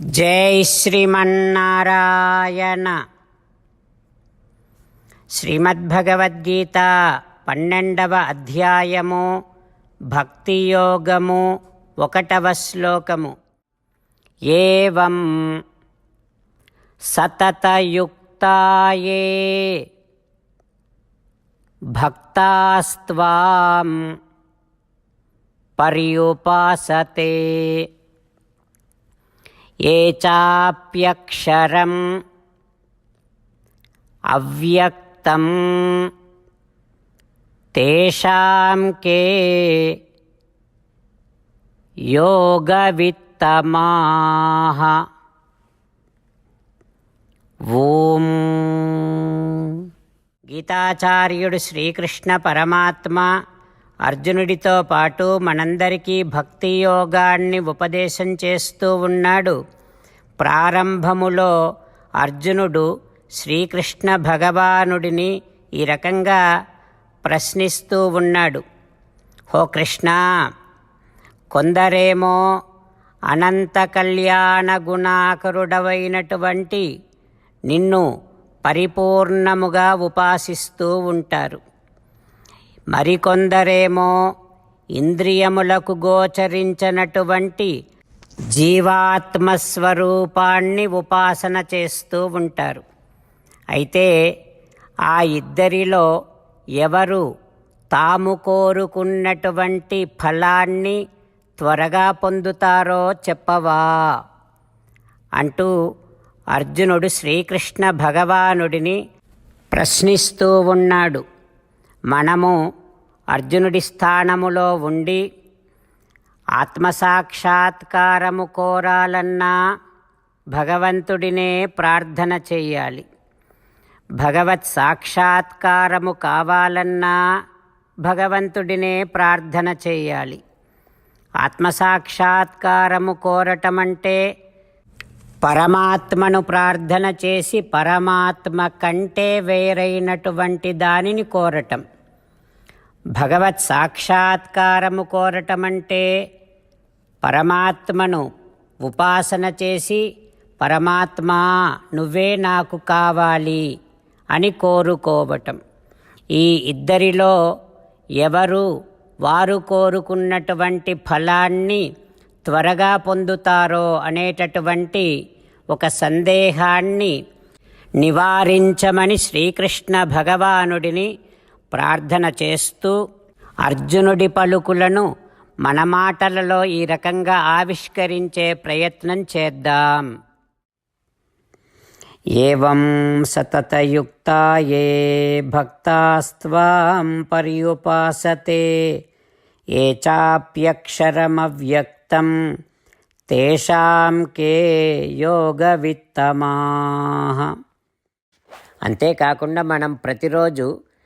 జై శ్రీమన్నారాయణ. శ్రీమద్భగవద్గీత పన్నెండవ అధ్యాయము భక్తియోగము ఒకటవ శ్లోకము. ఏం సతతయుక్తాయే భక్తాస్వాం పర్యుపాసతే. ఏ చాప్యక్షరం అవ్యక్తం తేషాం కే యోగవిత్తమాహ ఓం. గీతాచార్యుడు శ్రీకృష్ణ పరమాత్మ అర్జునుడితో పాటు మనందరికీ భక్తి యోగాన్ని ఉపదేశం చేస్తూ ఉన్నాడు. ప్రారంభములో అర్జునుడు శ్రీకృష్ణ భగవానుడిని ఈ రకంగా ప్రశ్నిస్తూ ఉన్నాడు. హో కృష్ణ కొందరేమో అనంత కళ్యాణ గుణాకరుడవైనటువంటి నిన్ను పరిపూర్ణముగా ఉపాసిస్తూ ఉంటారు. మరికొందరేమో ఇంద్రియములకు గోచరించనటువంటి జీవాత్మస్వరూపాన్ని ఉపాసన చేస్తూ ఉంటారు. అయితే ఆ ఇద్దరిలో ఎవరు తాము కోరుకున్నటువంటి ఫలాన్ని త్వరగా పొందుతారో చెప్పవా? అంటూ అర్జునుడు శ్రీకృష్ణ భగవానుడిని ప్రశ్నిస్తూ ఉన్నాడు. మనము అర్జునుడి స్థానములో ఉండి ఆత్మసాక్షాత్కారము కోరాలన్నా భగవంతుడినే ప్రార్థన చెయ్యాలి. భగవత్ సాక్షాత్కారము కావాలన్నా భగవంతుడినే ప్రార్థన చెయ్యాలి. ఆత్మసాక్షాత్కారము కోరటం అంటే పరమాత్మను ప్రార్థన చేసి పరమాత్మ కంటే వేరైనటువంటి దానిని కోరటం. భగవత్ సాక్షాత్కారము కోరటమంటే పరమాత్మను ఉపాసన చేసి పరమాత్మా నువ్వే నాకు కావాలి అని కోరుకోవటం. ఈ ఇద్దరిలో ఎవరు వారు కోరుకున్నటువంటి ఫలాన్ని త్వరగా పొందుతారో అనేటటువంటి ఒక సందేహాన్ని నివారించమని శ్రీకృష్ణ భగవానుడిని ప్రార్థన చేస్తూ అర్జునుడి పలుకులను మన మాటలలో ఈ రకంగా ఆవిష్కరించే ప్రయత్నం చేద్దాం. ఏం సతతయుక్తాయే ఏ భక్తాస్త్వాం పర్యుపాసతే ఏ చాప్యక్షరమవ్యక్తం తేషాం కే యోగవిత్తమాహ అంతేకాకుండా మనం ప్రతిరోజు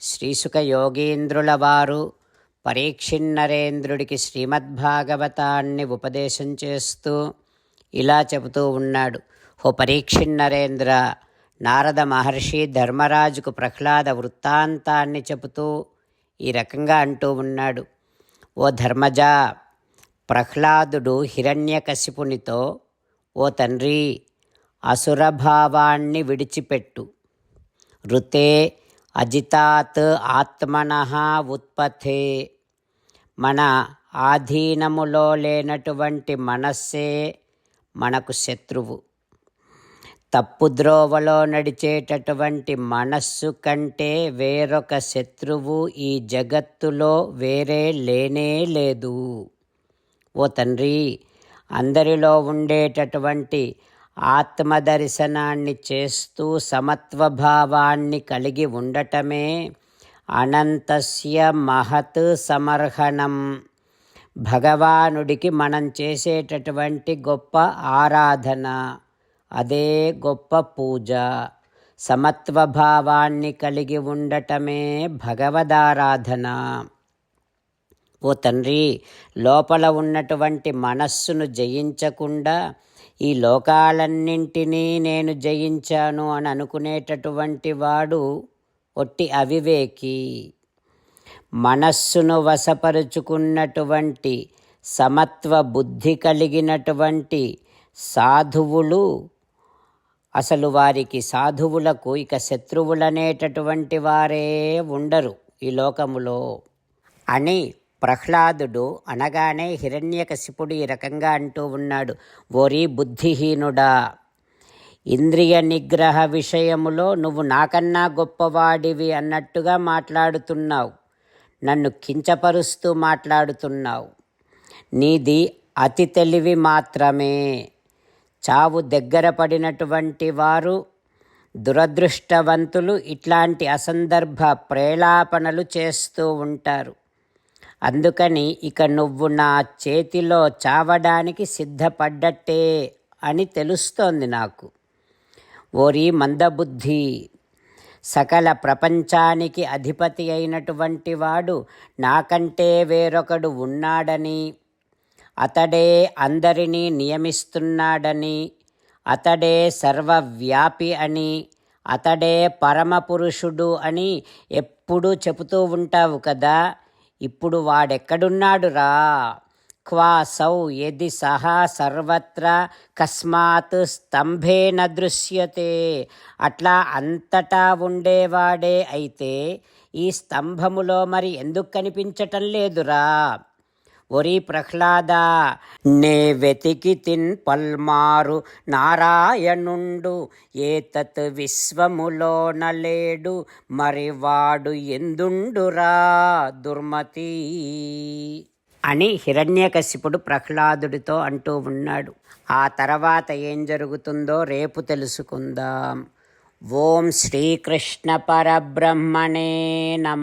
శ్రీసుక యోగీంద్రుల వారు పరీక్షిన్నరేంద్రుడికి శ్రీమద్భాగవతాన్ని ఉపదేశం చేస్తూ ఇలా చెబుతూ ఉన్నాడు. ఓ పరీక్షిన్నరేంద్ర నారద మహర్షి ధర్మరాజుకు ప్రహ్లాద వృత్తాంతాన్ని చెబుతూ ఈ రకంగా అంటూ ఉన్నాడు. ఓ ధర్మజ ప్రహ్లాదుడు హిరణ్యకశిపునితో ఓ తండ్రి అసురభావాన్ని విడిచిపెట్టు. ఋతే అజితాత్ ఆత్మన ఉత్పథే మన ఆధీనములో లేనటువంటి మనస్సే మనకు శత్రువు. తప్పుద్రోవలో నడిచేటటువంటి మనస్సు కంటే వేరొక శత్రువు ఈ జగత్తులో వేరే లేనే లేదు. ఓ తండ్రి అందరిలో ఉండేటటువంటి ఆత్మదర్శనాన్ని చేస్తూ సమత్వభావాన్ని కలిగి ఉండటమే అనంతస్య మహత్ సమర్హణం. భగవానుడికి మనం చేసేటటువంటి గొప్ప ఆరాధన అదే గొప్ప పూజ. సమత్వభావాన్ని కలిగి ఉండటమే భగవదారాధన. ఓ తండ్రి లోపల ఉన్నటువంటి మనస్సును జయించకుండా ఈ లోకాలన్నింటినీ నేను జయించాను అని అనుకునేటటువంటి వాడు ఒట్టి అవివేకి. మనస్సును వశపరుచుకున్నటువంటి సమత్వ బుద్ధి కలిగినటువంటి సాధువులు అసలు వారికి సాధువులకు ఇక శత్రువులనేటటువంటి వారే ఉండరు ఈ లోకములో. అని ప్రహ్లాదుడు అనగానే హిరణ్యకశిపుడు ఈ రకంగా అంటూ ఉన్నాడు ఓరి బుద్ధిహీనుడా ఇంద్రియ నిగ్రహ విషయములో నువ్వు నాకన్నా గొప్పవాడివి అన్నట్టుగా మాట్లాడుతున్నావు నన్ను కించపరుస్తూ మాట్లాడుతున్నావు. నీది అతి తెలివి మాత్రమే. చావు దగ్గర పడినటువంటి వారు దురదృష్టవంతులు ఇట్లాంటి అసందర్భ ప్రేలాపనలు చేస్తూ ఉంటారు. అందుకని ఇక నువ్వు నా చేతిలో చావడానికి సిద్ధపడ్డట్టే అని తెలుస్తోంది నాకు. ఓరి మందబుద్ధి! సకల ప్రపంచానికి అధిపతి అయినటువంటి వాడు నాకంటే వేరొకడు ఉన్నాడని అతడే అందరినీ నియమిస్తున్నాడని అతడే సర్వవ్యాపి అని అతడే పరమపురుషుడు అని ఎప్పుడూ చెబుతూ ఉంటావు కదా? ఇప్పుడు వాడెక్కడున్నాడు రా క్వాసౌ యది సహా సర్వత్ర కస్మాత్ స్తంభేన దృశ్యతే. అట్లా అంతటా ఉండేవాడే అయితే ఈ స్తంభములో మరి ఎందుకు కనిపించటం లేదురా? ఒరి ప్రహ్లాద నే వెతికి తిన్ పల్మారు నారాయణుండు. ఏతత్ విశ్వములోన లేడు మరి వాడు ఎందుండురా దుర్మతి? అని హిరణ్యకశిపుడు ప్రహ్లాదుడితో అంటూ ఉన్నాడు. ఆ తర్వాత ఏం జరుగుతుందో రేపు తెలుసుకుందాం. ఓం శ్రీకృష్ణ పరబ్రహ్మణే నమ.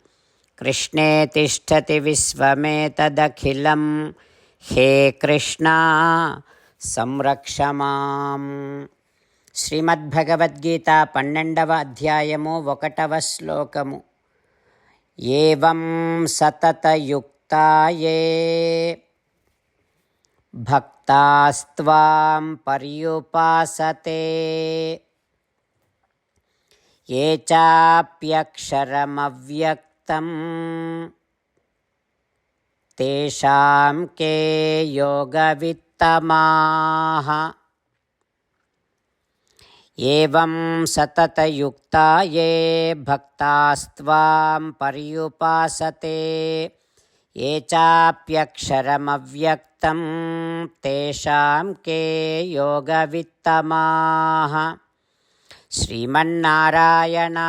कृष्णे तिष्ठति विश्वमेतदखिलं हे कृष्णा संरक्ष मां श्रीमद्भगवद्गीता पन्नेण्डव अध्यायमु वकटव श्लोकमु एवं सततयुक्ता ये भक्तास्त्वां पर्युपासते ये चाप्यक्षरमव्यक् चाप्यक्षरमव्यक्तम् तेषां के योगवित्तमाः एवं सततयुक्ता ये भक्तास्त्वां पर्युपासते ये चाप्यक्षरमव्यक्तं तेषां के योगवित्तमाः श्रीमन्नारायणा